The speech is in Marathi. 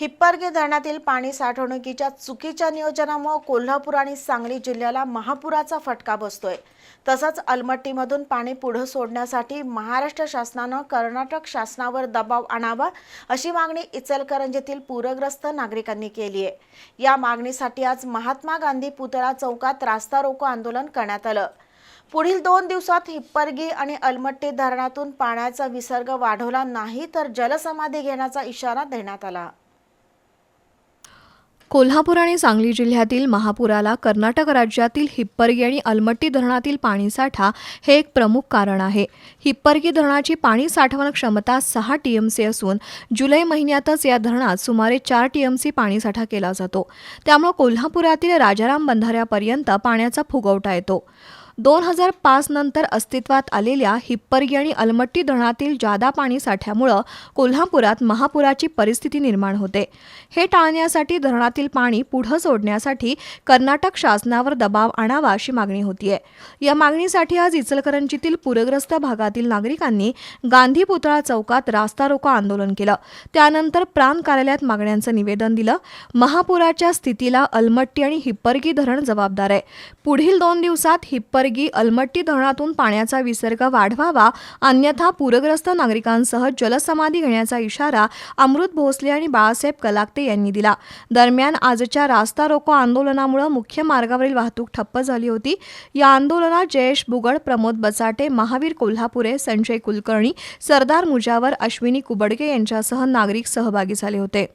हिप्पारगे धरणातील पाणी साठवणुकीच्या चुकीच्या नियोजनामुळे कोल्हापूर आणि सांगली जिल्ह्याला महापुराचा फटका बसतोय. तसंच अलमट्टीमधून पाणी पुढं सोडण्यासाठी महाराष्ट्र शासनानं कर्नाटक शासनावर दबाव आणावा अशी मागणी इचलकरंजीतील पूरग्रस्त नागरिकांनी केली आहे. या मागणीसाठी आज महात्मा गांधी पुतळा चौकात रास्ता रोको आंदोलन करण्यात आलं. पुढील दोन दिवसात हिप्परगी आणि अलमट्टी धरणातून पाण्याचा विसर्ग वाढवला नाही तर जलसमाधी घेण्याचा इशारा देण्यात आला. कोल्हापूर आणि सांगली जिल्ह्यातील महापुराला कर्नाटक राज्यातील हिप्परगी आणि अलमट्टी धरणातील पाणीसाठा हे एक प्रमुख कारण आहे. हिप्परगी धरणाची पाणी साठवण क्षमता सहा टीएमसी असून जुलै महिन्यातच या धरणात सुमारे चार टीएमसी पाणीसाठा केला जातो. त्यामुळे कोल्हापुरातील राजाराम बंधाऱ्यापर्यंत पाण्याचा फुगवटा येतो. दोन हजार पाच नंतर अस्तित्वात आलेल्या हिप्परगी आणि अलमट्टी धरणातील जादा पाणी साठ्यामुळं कोल्हापुरात महापुराची परिस्थिती निर्माण होते. हे टाळण्यासाठी धरणातील पाणी पुढं सोडण्यासाठी कर्नाटक शासनावर दबाव आणावा अशी मागणी होतीये. या मागणीसाठी आज इचलकरंजीतील पूरग्रस्त भागातील नागरिकांनी गांधी पुतळा चौकात रास्ता रोको आंदोलन केलं. त्यानंतर प्राण कार्यालयात मागण्यांचं निवेदन दिलं. महापुराच्या स्थितीला अलमट्टी आणि हिप्परगी धरण जबाबदार आहे. पुढील दोन दिवसात हिप्परगी अलमट्टी धरणातून पाण्याचा विसर्ग वाढवावा अन्यथा पूरग्रस्त नागरिकांसह जलसमाधी घेण्याचा इशारा अमृत भोसले आणि बाळासाहेब कलाक्ते यांनी दिला. दरम्यान आजच्या रास्ता रोको आंदोलनामुळे मुख्य मार्गावरील वाहतूक ठप्प झाली होती. या आंदोलनात जयेश बुगड प्रमोद बचाटे महावीर कोल्हापुरे संजय कुलकर्णी सरदार मुजावर अश्विनी कुबडके यांच्यासह नागरिक सहभागी झाले होते.